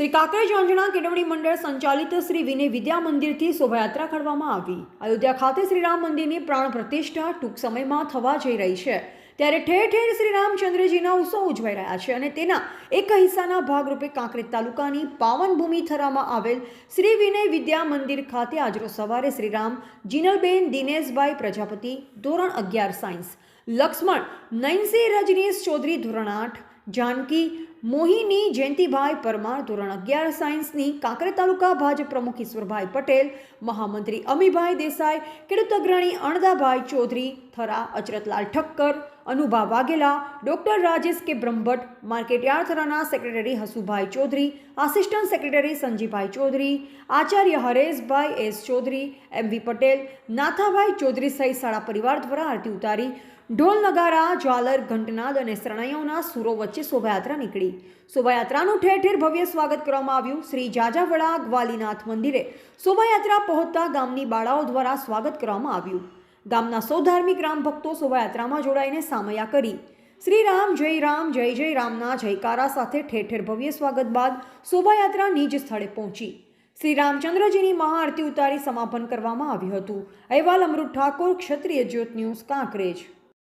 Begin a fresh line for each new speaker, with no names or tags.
શ્રી કાંકરેજ આંજણા કેળવણી મંડળ સંચાલિત શ્રી વિનય વિદ્યા મંદિરથી શોભાયાત્રા કાઢવામાં આવી. અયોધ્યા ખાતે શ્રીરામ મંદિરની પ્રાણ પ્રતિષ્ઠા ટૂંક સમયમાં થવા જઈ રહી છે. ત્યારે ઠેર ઠેર શ્રી રામચંદ્રજીના ઉત્સવ ઉજવાઈ રહ્યા છે અને તેના એક હિસ્સાના ભાગરૂપે કાંકરેજ તાલુકાની પાવન ભૂમિ થરામાં આવેલ શ્રી વિનય વિદ્યા મંદિર ખાતે આજરોજ સવારે શ્રીરામ જીનલબેન, દિનેશભાઈ, પ્રજાપતિ, ધોરણ અગિયાર સાયન્સ, લક્ષ્મણ નૈનસી રજનીશ ચૌધરી, ધોરણ આઠ જાનકી મોહિની જયંતિભાઈ પરમાર ધોરણ અગિયાર સાયન્સની કાંકરે તાલુકા ભાજપ પ્રમુખ ઈશ્વરભાઈ પટેલ મહામંત્રી અમીભાઈ દેસાઈ ખેડૂત અગ્રણી Andabhai Chaudhary Thara Acharatlal Thakkar Anubha Vaghela, doctor Rajesh K Brahmbhatt market yard થરાના secretary Hasubhai Chaudhary, assistant secretary Sanjibhai Chaudhary, Acharya Hareshbhai S Chaudhary, M V Patel, Nathabhai Chaudhary સહિત શાળા પરિવાર દ્વારા આરતી ઉતારી ઢોલ નગારા જ્વાલર, ઘંટનાદ અને શરણાઈઓના સુરો વચ્ચે શોભાયાત્રા નીકળી. શોભાયાત્રાનું ઠેર ઠેર ભવ્ય સ્વાગત કરવામાં આવ્યું. શ્રી જાજાવડા ગ્વાલીનાથ મંદિરે શોભાયાત્રા પહોંચતા ગામની બાળાઓ દ્વારા સ્વાગત કરવામાં આવ્યું. ગામના સૌ ધાર્મિક રામ ભક્તો શોભાયાત્રામાં જોડાઈને સામયા કરી. શ્રી રામ જય રામ, જય જય રામના જયકારા સાથે ઠેર ઠેર ભવ્ય સ્વાગત બાદ શોભાયાત્રા નિજ સ્થળે પહોંચી. શ્રી રામચંદ્રજીની મહાઆરતી ઉતારી સમાપન કરવામાં આવ્યું હતું. અહેવાલ અમૃત ઠાકોર, ક્ષત્રિય જ્યોત ન્યૂઝ, કાંકરેજ.